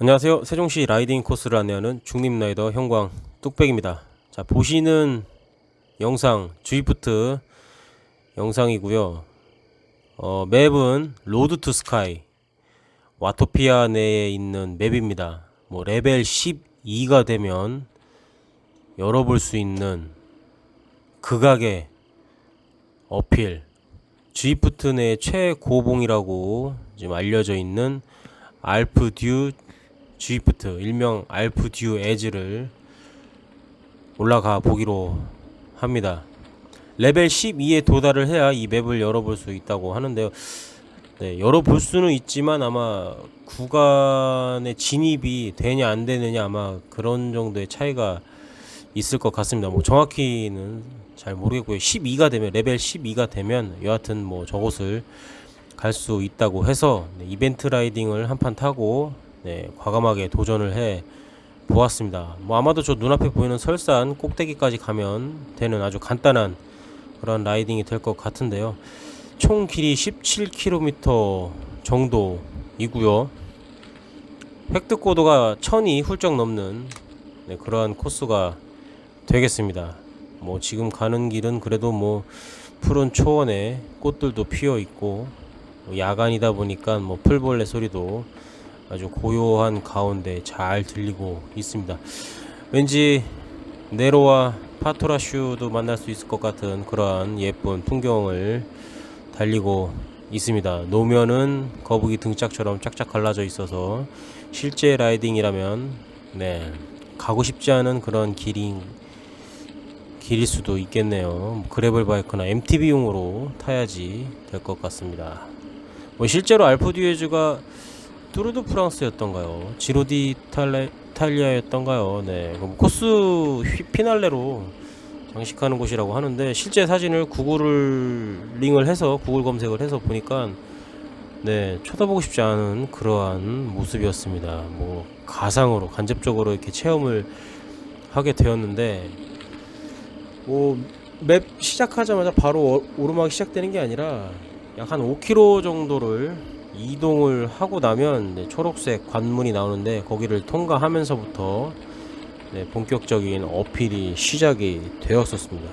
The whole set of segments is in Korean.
안녕하세요. 세종시 라이딩 코스를 안내하는 중립 라이더 형광 뚝배기입니다. 자, 보시는 영상 주이프트 영상이고요. 어, 맵은 로드 투 스카이 와토피아 내에 있는 맵입니다. 뭐 레벨 12가 되면 열어볼 수 있는 극악의 어필 주이프트 내 최고봉이라고 지금 알려져 있는 알프 듀 주이프트 일명 알프 듀 에즈를 올라가 보기로 합니다. 레벨 12에 도달을 해야 이 맵을 열어볼 수 있다고 하는데요. 네, 열어볼 수는 있지만 아마 구간의 진입이 되냐 안 되느냐 아마 그런 정도의 차이가 있을 것 같습니다. 뭐 정확히는 잘 모르겠고요. 12가 되면 레벨 12가 되면 여하튼 뭐 저곳을 갈 수 있다고 해서 네, 이벤트 라이딩을 한 판 타고 네, 과감하게 도전을 해 보았습니다. 뭐 아마도 저 눈앞에 보이는 설산 꼭대기까지 가면 되는 아주 간단한 그런 라이딩이 될 것 같은데요. 총 길이 17km 정도이고요. 획득 고도가 1000이 훌쩍 넘는 네, 그러한 코스가 되겠습니다. 뭐 지금 가는 길은 그래도 뭐 푸른 초원에 꽃들도 피어 있고 뭐 야간이다 보니까 뭐 풀벌레 소리도 아주 고요한 가운데 잘 들리고 있습니다. 왠지 네로와 파토라슈도 만날 수 있을 것 같은 그러한 예쁜 풍경을 달리고 있습니다. 노면은 거북이 등짝처럼 짝짝 갈라져 있어서 실제 라이딩이라면 네 가고 싶지 않은 그런 길이 길일 수도 있겠네요. 그래블 바이크나 MTB용으로 타야지 될 것 같습니다. 뭐 실제로 알프듀에즈가 뚜르드 프랑스였던가요? 지로디 이탈리아였던가요? 네, 그럼 코스 휘- 피날레로 장식하는 곳이라고 하는데 실제 사진을 구글을 링을 해서 구글 검색을 해서 보니까 네 쳐다보고 싶지 않은 그러한 모습이었습니다. 뭐 가상으로 간접적으로 이렇게 체험을 하게 되었는데 뭐 맵 시작하자마자 바로 어- 오르막이 시작되는 게 아니라 약 한 5km 정도를 이동을 하고 나면 네, 초록색 관문이 나오는데 거기를 통과하면서부터 네, 본격적인 어필이 시작이 되었었습니다.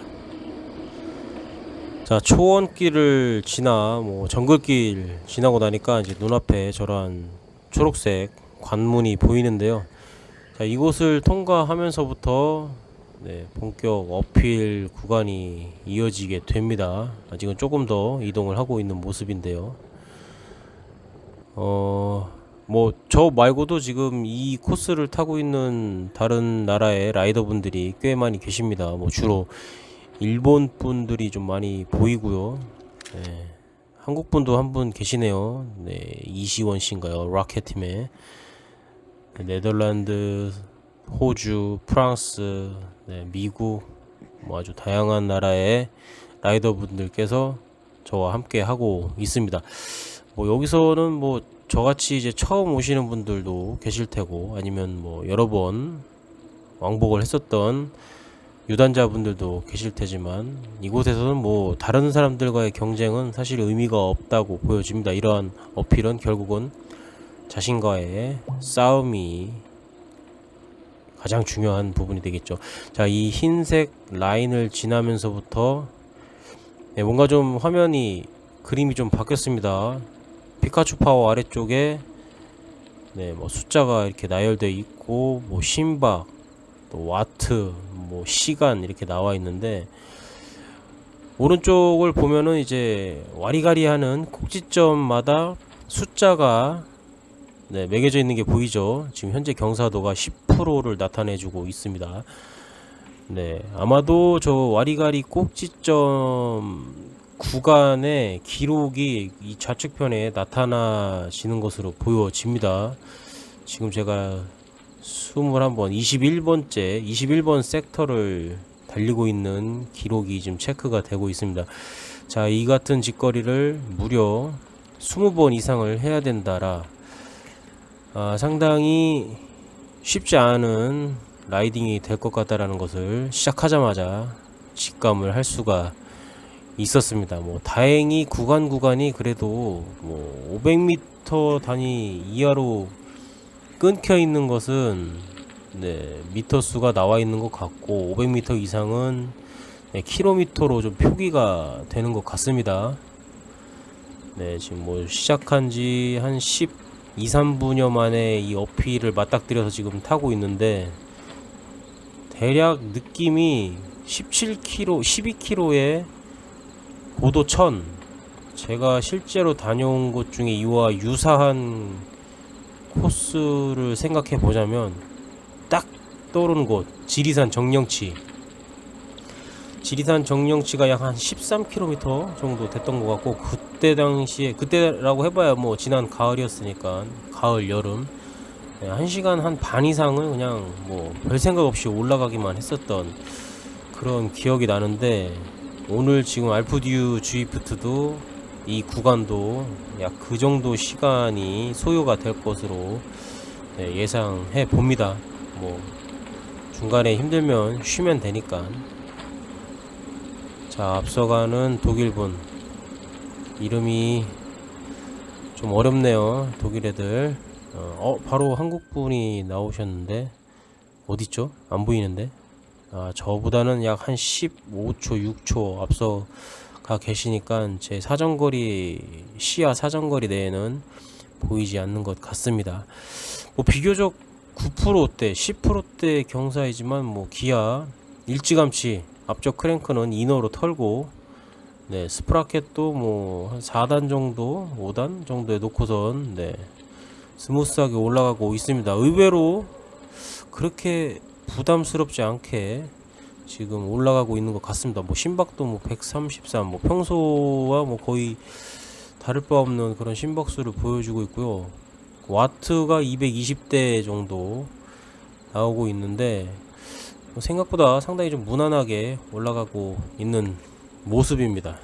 자 초원길을 지나 뭐 정글길 지나고 나니까 이제 눈앞에 저러한 초록색 관문이 보이는데요. 자 이곳을 통과하면서부터 네, 본격 어필 구간이 이어지게 됩니다. 아직은 조금 더 이동을 하고 있는 모습인데요. 어, 뭐, 저 말고도 지금 이 코스를 타고 있는 다른 나라의 라이더분들이 꽤 많이 계십니다. 뭐, 주로 일본 분들이 좀 많이 보이고요. 네, 한국 분도 한 분 계시네요. 네, 이시원 씨인가요? 라켓 팀의. 네, 네덜란드, 호주, 프랑스, 네, 미국, 뭐 아주 다양한 나라의 라이더 분들께서 저와 함께 하고 있습니다. 뭐 여기서는 뭐 저같이 이제 처음 오시는 분들도 계실 테고 아니면 뭐 여러 번 왕복을 했었던 유단자 분들도 계실 테지만 이곳에서는 뭐 다른 사람들과의 경쟁은 사실 의미가 없다고 보여집니다. 이러한 어필은 결국은 자신과의 싸움이 가장 중요한 부분이 되겠죠. 자, 이 흰색 라인을 지나면서부터 네, 뭔가 좀 화면이 그림이 좀 바뀌었습니다. 피카츄 파워 아래쪽에 네, 뭐 숫자가 이렇게 나열되어 있고 뭐 심박, 또 와트, 뭐 시간 이렇게 나와 있는데 오른쪽을 보면은 이제 와리가리하는 꼭지점마다 숫자가 네, 매겨져 있는 게 보이죠. 지금 현재 경사도가 10% 를 나타내주고 있습니다. 네, 아마도 저 와리가리 꼭지점 구간의 기록이 이 좌측편에 나타나시는 것으로 보여집니다. 지금 제가 21번, 21번째, 21번 섹터를 달리고 있는 기록이 지금 체크가 되고 있습니다. 자, 이 같은 직거리를 무려 20번 이상을 해야 된다라 아, 상당히 쉽지 않은 라이딩이 될 것 같다라는 것을 시작하자마자 직감을 할 수가 있었습니다. 뭐 다행히 구간 구간이 그래도 뭐 500m 500m 단위 이하로 끊겨 있는 것은 네, 미터 수가 나와 있는 것 같고 500m 이상은 네, 킬로미터로 좀 표기가 되는 것 같습니다. 네, 지금 뭐 시작한 지 한 10, 2, 3분여 만에 이 어필을 맞닥뜨려서 지금 타고 있는데 대략 느낌이 17km, 12km에 고도 1000 제가 실제로 다녀온 곳 중에 이와 유사한 코스를 생각해 보자면 딱 떠오르는 곳 지리산 정령치 지리산 정령치가 약 한 13km 정도 됐던 것 같고 그때 당시에 그때라고 해봐야 뭐 지난 가을이었으니까 가을 여름 네, 한 시간 한 반 이상은 그냥 뭐 별 생각 없이 올라가기만 했었던 그런 기억이 나는데 오늘 지금 알프듀 주이프트도 이 구간도 약 그 정도 시간이 소요가 될 것으로 네, 예상해 봅니다. 뭐 중간에 힘들면 쉬면 되니까. 자 앞서가는 독일분 이름이 좀 어렵네요. 독일 애들. 어, 어, 바로 한국분이 나오셨는데 어딨죠? 안 보이는데. 아 저보다는 약 한 15초, 6초 앞서 가 계시니까 제 사정거리 시야 사정거리 내에는 보이지 않는 것 같습니다. 뭐 비교적 9%대, 10%대 경사이지만 뭐 기아 일찌감치 앞쪽 크랭크는 이너로 털고 네 스프라켓도 뭐 한 4단 정도, 5단 정도에 놓고선 네 스무스하게 올라가고 있습니다. 의외로 그렇게 부담스럽지 않게 지금 올라가고 있는 것 같습니다. 뭐 심박도 뭐 133, 뭐 평소와 뭐 거의 다를 바 없는 그런 심박수를 보여주고 있고요. 와트가 220대 정도 나오고 있는데 뭐 생각보다 상당히 좀 무난하게 올라가고 있는 모습입니다.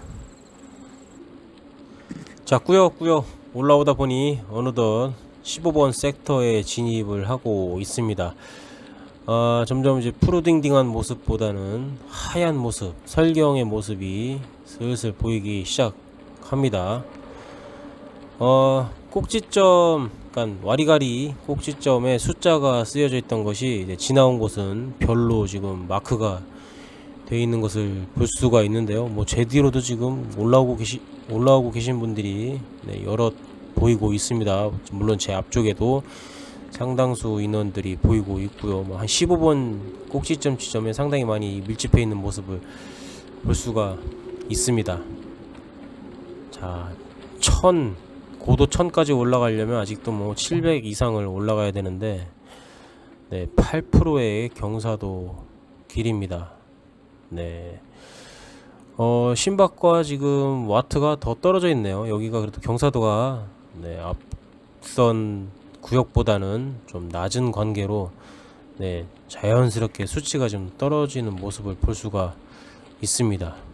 자, 꾸역꾸역 올라오다 보니 어느덧 15번 섹터에 진입을 하고 있습니다. 아, 점점 이제 푸르딩딩한 모습보다는 하얀 모습, 설경의 모습이 슬슬 보이기 시작합니다. 어, 꼭지점, 그러니까 와리가리 꼭지점에 숫자가 쓰여져 있던 것이 이제 지나온 곳은 별로 지금 마크가 되어 있는 것을 볼 수가 있는데요. 뭐 제 뒤로도 지금 올라오고 계시 올라오고 계신 분들이 네, 여러 보이고 있습니다. 물론 제 앞쪽에도 상당수 인원들이 보이고 있고요. 뭐 한 15번 꼭지점 지점에 상당히 많이 밀집해 있는 모습을 볼 수가 있습니다. 자, 1000 고도 1000까지 올라가려면 아직도 뭐 700 이상을 올라가야 되는데 네, 8%의 경사도 길입니다. 네. 어, 심박과 지금 와트가 더 떨어져 있네요. 여기가 그래도 경사도가 네, 앞선 구역보다는 좀 낮은 관계로 네, 자연스럽게 수치가 좀 떨어지는 모습을 볼 수가 있습니다.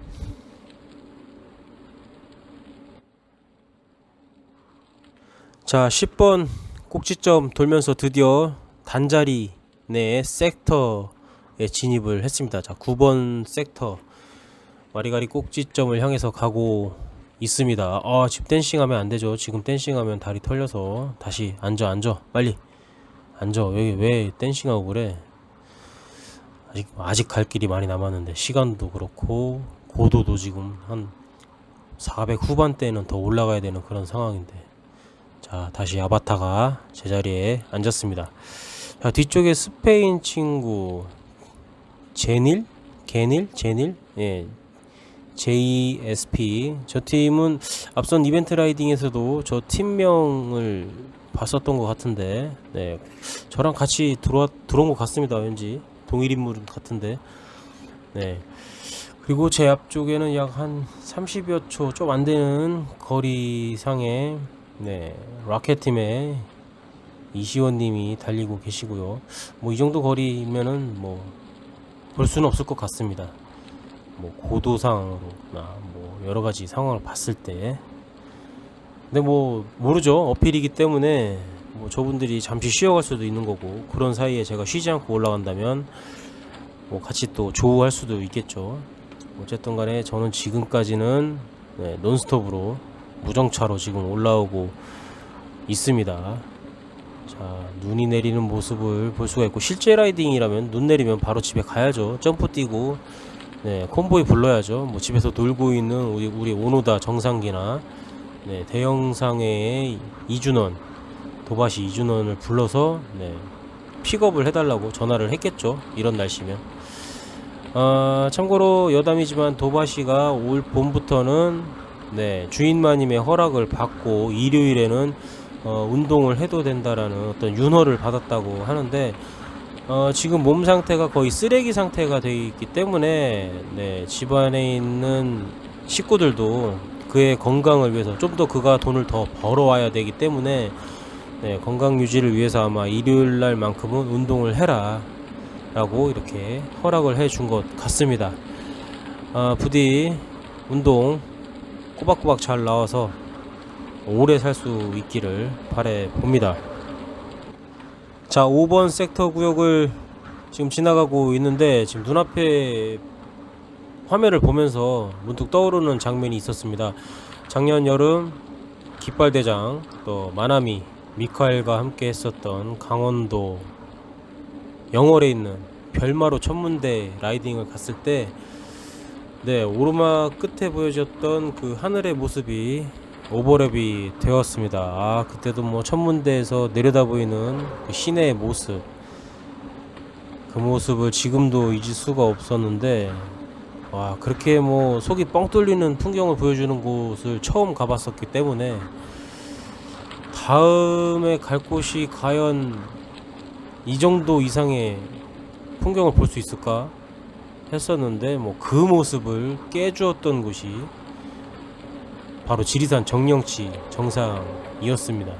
자, 10번 꼭지점 돌면서 드디어 단자리 내 섹터에 진입을 했습니다. 자, 9번 섹터 와리가리 꼭지점을 향해서 가고 있습니다. 아, 지금 댄싱하면 안 되죠. 지금 댄싱하면 다리 털려서 다시 앉아, 앉아, 빨리 앉아. 여기 왜 댄싱하고 그래? 아직 아직 갈 길이 많이 남았는데 시간도 그렇고 고도도 지금 한 400 후반대는 더 올라가야 되는 그런 상황인데. 자, 다시 아바타가 제자리에 앉았습니다. 자, 뒤쪽에 스페인 친구 제닐, 게닐, 제닐, 예, JSP 저 팀은 앞선 이벤트 라이딩에서도 저 팀명을 봤었던 것 같은데 네. 저랑 같이 들어와 들어온 것 같습니다 왠지. 동일 인물 같은데. 네. 그리고 제 앞쪽에는 약 한 30여 초 좀 안 되는 거리상에 네 라켓 팀의 이시원 님이 달리고 계시고요. 뭐 이 정도 거리면은 뭐 볼 수는 없을 것 같습니다. 뭐 고도상으로나 뭐 여러 가지 상황을 봤을 때. 근데 뭐 모르죠. 어필이기 때문에 뭐 저분들이 잠시 쉬어갈 수도 있는 거고 그런 사이에 제가 쉬지 않고 올라간다면 뭐 같이 또 조우할 수도 있겠죠. 어쨌든 간에 저는 지금까지는 네, 논스톱으로 무정차로 지금 올라오고 있습니다. 자, 눈이 내리는 모습을 볼 수가 있고 실제 라이딩이라면 눈 내리면 바로 집에 가야죠. 점프 뛰고 네, 콤보이 불러야죠. 뭐 집에서 놀고 있는 우리 우리 오노다 정상기나 네, 대형상의 이준원 도바시 이준원을 불러서 네, 픽업을 해달라고 전화를 했겠죠. 이런 날씨면. 아, 참고로 여담이지만 도바시가 올 봄부터는 네, 주인마님의 허락을 받고 일요일에는 어, 운동을 해도 된다라는 어떤 윤허를 받았다고 하는데 어, 지금 몸 상태가 거의 쓰레기 상태가 되어 있기 때문에 네, 집안에 있는 식구들도 그의 건강을 위해서 좀 더 그가 돈을 더 벌어와야 되기 때문에 네, 건강 유지를 위해서 아마 일요일 날만큼은 운동을 해라 라고 이렇게 허락을 해 준 것 같습니다. 아, 부디 운동 꼬박꼬박 잘 나와서 오래 살 수 있기를 바래 봅니다. 자, 5번 섹터 구역을 지금 지나가고 있는데 지금 눈앞에 화면을 보면서 문득 떠오르는 장면이 있었습니다. 작년 여름 깃발대장 또 마나미 미카엘과 함께 했었던 강원도 영월에 있는 별마로 천문대 라이딩을 갔을 때 네, 오르막 끝에 보여졌던 그 하늘의 모습이 오버랩이 되었습니다. 아, 그때도 뭐 천문대에서 내려다 보이는 그 시내의 모습. 그 모습을 지금도 잊을 수가 없었는데, 와, 그렇게 뭐 속이 뻥 뚫리는 풍경을 보여주는 곳을 처음 가봤었기 때문에, 다음에 갈 곳이 과연 이 정도 이상의 풍경을 볼 수 있을까 했었는데, 뭐 그 모습을 깨주었던 곳이 바로 지리산 정령치 정상이었습니다.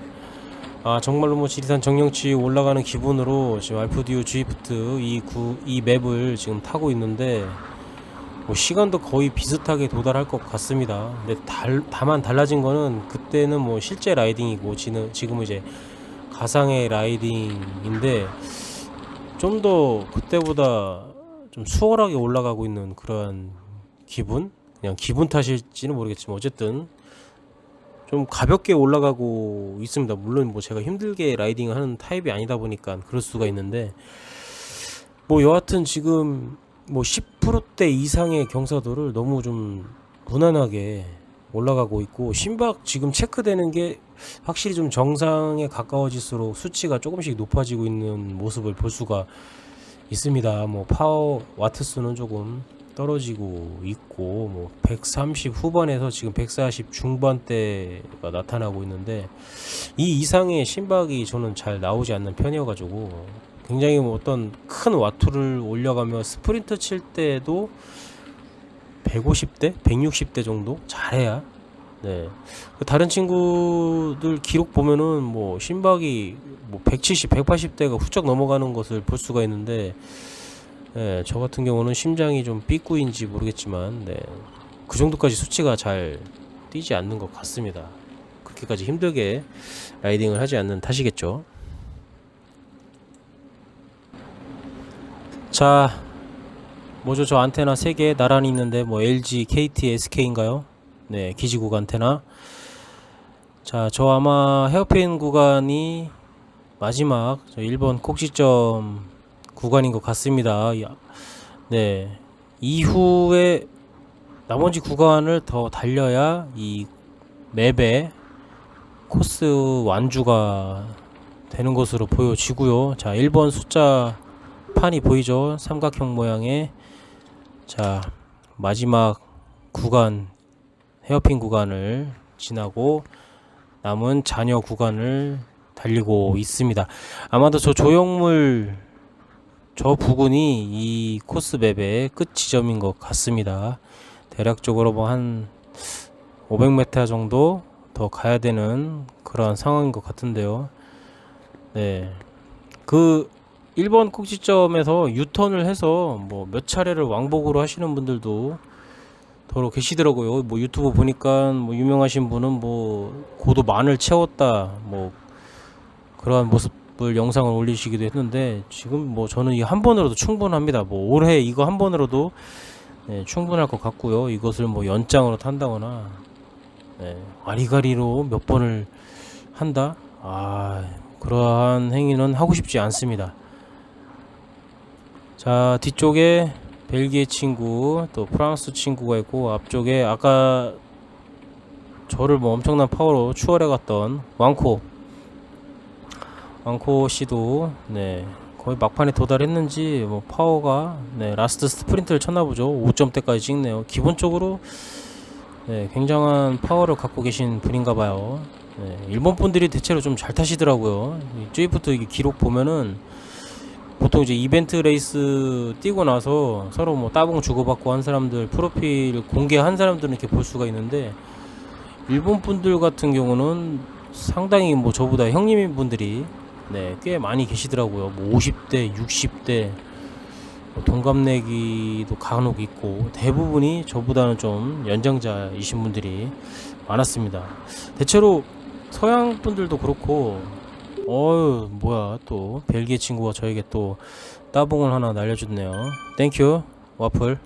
아 정말로 뭐 지리산 정령치 올라가는 기분으로 지금 알프디오 주이프트 이, 구, 이 맵을 지금 타고 있는데 뭐 시간도 거의 비슷하게 도달할 것 같습니다. 근데 달, 다만 달라진 거는 그때는 뭐 실제 라이딩이고 지금 지금은 이제 가상의 라이딩인데 좀 더 그때보다 좀 수월하게 올라가고 있는 그런 기분 그냥 기분 탓일지는 모르겠지만 어쨌든 좀 가볍게 올라가고 있습니다. 물론 뭐 제가 힘들게 라이딩을 하는 타입이 아니다 보니까 그럴 수가 있는데 뭐 여하튼 지금 뭐 10%대 이상의 경사도를 너무 좀 무난하게 올라가고 있고 심박 지금 체크되는 게 확실히 좀 정상에 가까워질수록 수치가 조금씩 높아지고 있는 모습을 볼 수가 있습니다. 뭐 파워 와트 수는 조금 떨어지고 있고 뭐 130 후반에서 지금 140 중반대가 나타나고 있는데 이 이상의 심박이 저는 잘 나오지 않는 편이어가지고 굉장히 뭐 어떤 큰 와투를 올려가며 스프린트 칠 때도 150대, 160대 정도 잘해야 네. 그 다른 친구들 기록 보면은 뭐 심박이 뭐 170, 180대가 훌쩍 넘어가는 것을 볼 수가 있는데 예, 저 같은 경우는 심장이 좀 삐꾸인지 모르겠지만 네, 그 정도까지 수치가 잘 뛰지 않는 것 같습니다. 그렇게까지 힘들게 라이딩을 하지 않는 탓이겠죠. 자, 뭐죠? 저 안테나 3개 나란히 있는데 뭐 LG, KT, SK인가요? 네, 기지국 안테나. 자, 저 아마 헤어핀 구간이 마지막 저 1번 꼭지점 구간인 것 같습니다. 야, 네. 이후에 나머지 구간을 더 달려야 이 맵의 코스 완주가 되는 것으로 보여지고요. 자, 1번 숫자 판이 보이죠? 삼각형 모양의 자, 마지막 구간 헤어핀 구간을 지나고 남은 잔여 구간을 달리고 있습니다. 아마도 저 조형물 저 부근이 이 코스 맵의 끝 지점인 것 같습니다. 대략적으로 뭐 한 500m 정도 더 가야 되는 그런 상황인 것 같은데요. 네. 그 1번 꼭지점에서 유턴을 해서 뭐 몇 차례를 왕복으로 하시는 분들도 더러 계시더라고요. 뭐 유튜브 보니까 뭐 유명하신 분은 뭐 고도 만을 채웠다 뭐 그러한 모습을 영상을 올리시기도 했는데 지금 뭐 저는 이 한 번으로도 충분합니다. 뭐 올해 이거 한 번으로도 네, 충분할 것 같고요. 이것을 뭐 연장으로 탄다거나 네, 와리가리로 몇 번을 한다? 아 그러한 행위는 하고 싶지 않습니다. 자 뒤쪽에 벨기에 친구 또 프랑스 친구가 있고 앞쪽에 아까 저를 뭐 엄청난 파워로 추월해 갔던 왕코. 왕코 씨도 네 거의 막판에 도달했는지 뭐 파워가 네 라스트 스프린트를 쳤나 보죠. 5점대까지 찍네요. 기본적으로 네 굉장한 파워를 갖고 계신 분인가 봐요. 네, 일본 분들이 대체로 좀 잘 타시더라고요. 이 쯔이프트 기록 보면은 보통 이제 이벤트 레이스 뛰고 나서 서로 뭐 따봉 주고받고 한 사람들 프로필 공개한 사람들은 이렇게 볼 수가 있는데 일본 분들 같은 경우는 상당히 뭐 저보다 형님인 분들이 네, 꽤 많이 계시더라고요. 뭐 50대, 60대 뭐 동갑내기도 간혹 있고 대부분이 저보다는 좀 연장자이신 분들이 많았습니다. 대체로 서양 분들도 그렇고 어유 뭐야 또 벨기에 친구가 저에게 또 따봉을 하나 날려줬네요. 땡큐 와플.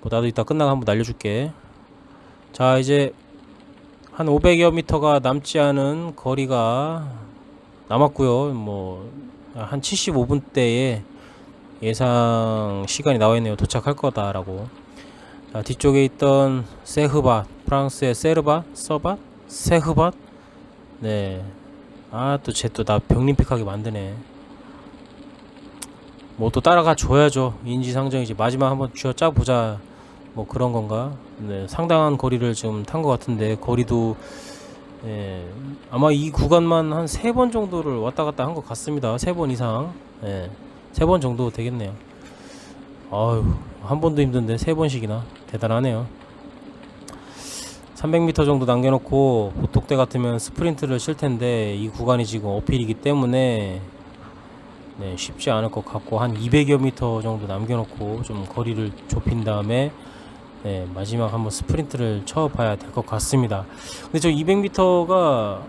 뭐 나도 이따 끝나고 한번 날려줄게. 자 이제 한 500여 미터가 남지 않은 거리가 남았고요. 뭐 한 75분대에 예상 시간이 나와 있네요. 도착할 거다라고. 자, 뒤쪽에 있던 세흐밭, 프랑스의 세르밭, 서밭, 세흐밭. 네. 아, 또 쟤 또 나 병림픽하게 만드네. 뭐 또 따라가 줘야죠. 인지상정이지. 마지막 한번 쥐어 짜 보자. 뭐 그런 건가? 네, 상당한 거리를 지금 탄것 같은데 거리도 예, 아마 이 구간만 한 세 번 정도를 왔다 갔다 한 것 같습니다. 세 번 이상. 예, 세 번 정도 되겠네요. 아유, 한 번도 힘든데 세 번씩이나 대단하네요. 300m 정도 남겨놓고 보통 때 같으면 스프린트를 칠 텐데 이 구간이 지금 어필이기 때문에 네, 쉽지 않을 것 같고 한 200여 미터 정도 남겨놓고 좀 거리를 좁힌 다음에 네, 마지막 한번 스프린트를 쳐봐야 될 것 같습니다. 근데 저 200m가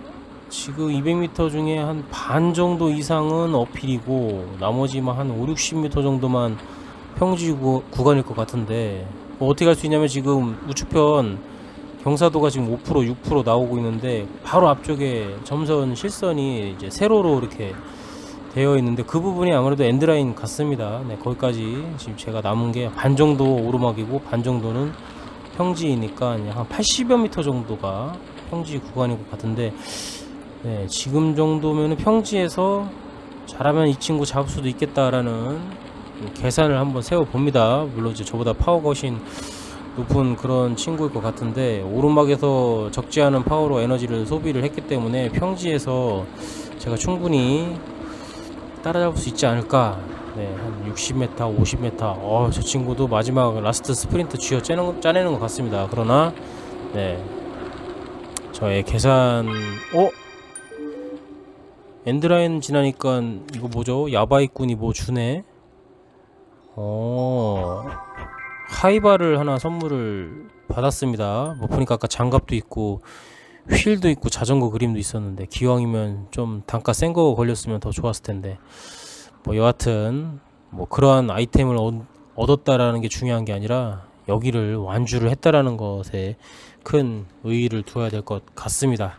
지금 200m 중에 한 반 정도 이상은 어필이고 나머지만 한 5, 60m 정도만 평지 구, 구간일 것 같은데 뭐 어떻게 할 수 있냐면 지금 우측편 경사도가 지금 5% 6% 나오고 있는데 바로 앞쪽에 점선 실선이 이제 세로로 이렇게 되어 있는데 그 부분이 아무래도 엔드라인 같습니다. 네, 거기까지 지금 제가 남은 게 반 정도 오르막이고 반 정도는 평지이니까 한 80여 미터 정도가 평지 구간인 것 같은데 네, 지금 정도면 평지에서 잘하면 이 친구 잡을 수도 있겠다라는 계산을 한번 세워 봅니다. 물론 이제 저보다 훨씬 높은 그런 친구일 것 같은데 오르막에서 적지 않은 파워로 에너지를 소비를 했기 때문에 평지에서 제가 충분히 따라잡을 수 있지 않을까. 네, 한 60m, 50m. 어, 저 친구도 마지막 라스트 스프린트 쥐어 짜내는, 짜내는 것 같습니다. 그러나, 네, 저의 계산, 어? 엔드라인 지나니까 이거 뭐죠? 야바이꾼이 뭐 주네? 어, 하이바를 하나 선물을 받았습니다. 뭐 보니까 아까 장갑도 있고 휠도 있고 자전거 그림도 있었는데 기왕이면 좀 단가 센 거 걸렸으면 더 좋았을 텐데 뭐 여하튼 뭐 그러한 아이템을 얻, 얻었다라는 게 중요한 게 아니라 여기를 완주를 했다라는 것에 큰 의의를 두어야 될 것 같습니다.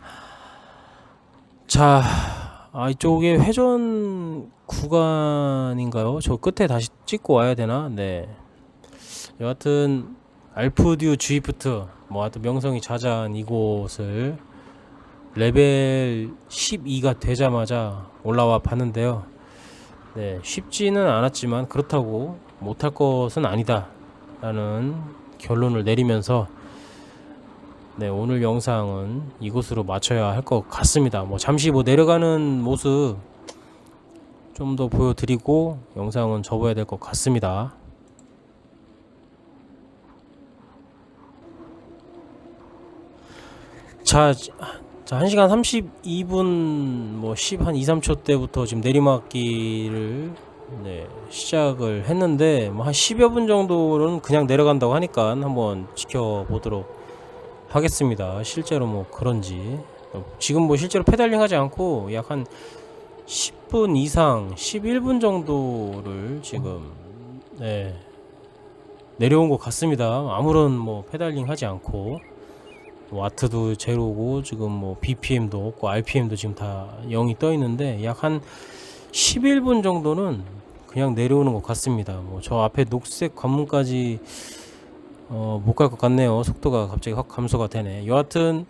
자, 아, 이쪽에 회전 구간인가요? 저 끝에 다시 찍고 와야 되나? 네. 여하튼 알프듀 주이프트 뭐 하여튼 명성이 자자한 이곳을 레벨 12가 되자마자 올라와 봤는데요. 네, 쉽지는 않았지만 그렇다고 못할 것은 아니다 라는 결론을 내리면서 네, 오늘 영상은 이곳으로 마쳐야 할 것 같습니다. 뭐 잠시 뭐 내려가는 모습 좀 더 보여드리고 영상은 접어야 될 것 같습니다. 자, 자 1시간 32분 뭐 10, 한 2, 3초 때부터 지금 내리막길을 네, 시작을 했는데 뭐 한 10여 분 정도는 그냥 내려간다고 하니까 한번 지켜보도록 하겠습니다. 실제로 뭐 그런지 어, 지금 뭐 실제로 페달링 하지 않고 약 한 10분 이상 11분 정도를 지금 네, 내려온 것 같습니다. 아무런 뭐 페달링 하지 않고 와트도 제로고 지금 뭐 BPM도 없고 RPM도 지금 다 0이 떠 있는데 약 한 11분 정도는 그냥 내려오는 것 같습니다. 뭐 저 앞에 녹색 관문까지 어, 못 갈 것 같네요. 속도가 갑자기 확 감소가 되네. 여하튼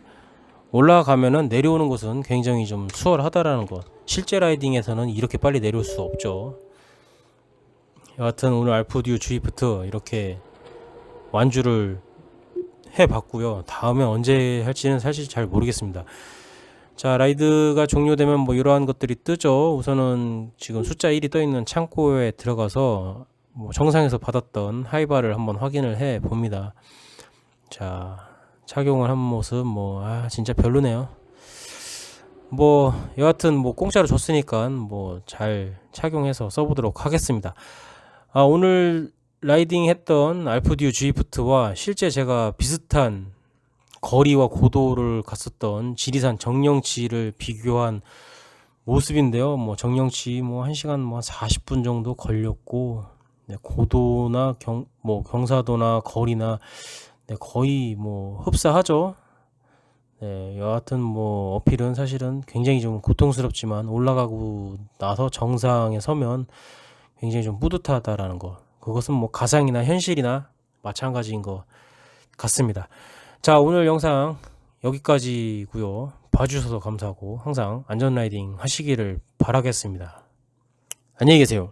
올라가면은 내려오는 것은 굉장히 좀 수월하다라는 것. 실제 라이딩에서는 이렇게 빨리 내려올 수 없죠. 여하튼 오늘 알프듀 주이프트 이렇게 완주를 해봤고요. 다음에 언제 할지는 사실 잘 모르겠습니다. 자 라이드가 종료되면 뭐 이러한 것들이 뜨죠. 우선은 지금 숫자 1이 떠 있는 창고에 들어가서 뭐 정상에서 받았던 하이바를 한번 확인을 해 봅니다. 자 착용을 한 모습 뭐 아 진짜 별로네요. 뭐 여하튼 뭐 공짜로 줬으니까 뭐 잘 착용해서 써보도록 하겠습니다. 아 오늘 라이딩 했던 알프디오 G프트와 실제 제가 비슷한 거리와 고도를 갔었던 지리산 정령치를 비교한 모습인데요. 뭐 정령치 뭐 1시간 뭐 40분 정도 걸렸고 네, 고도나 경 뭐 경사도나 거리나 네, 거의 뭐 흡사하죠. 네, 여하튼 뭐 어필은 사실은 굉장히 좀 고통스럽지만 올라가고 나서 정상에 서면 굉장히 좀 뿌듯하다라는 거. 그것은 뭐 가상이나 현실이나 마찬가지인 것 같습니다. 자, 오늘 영상 여기까지고요. 봐주셔서 감사하고 항상 안전 라이딩 하시기를 바라겠습니다. 안녕히 계세요.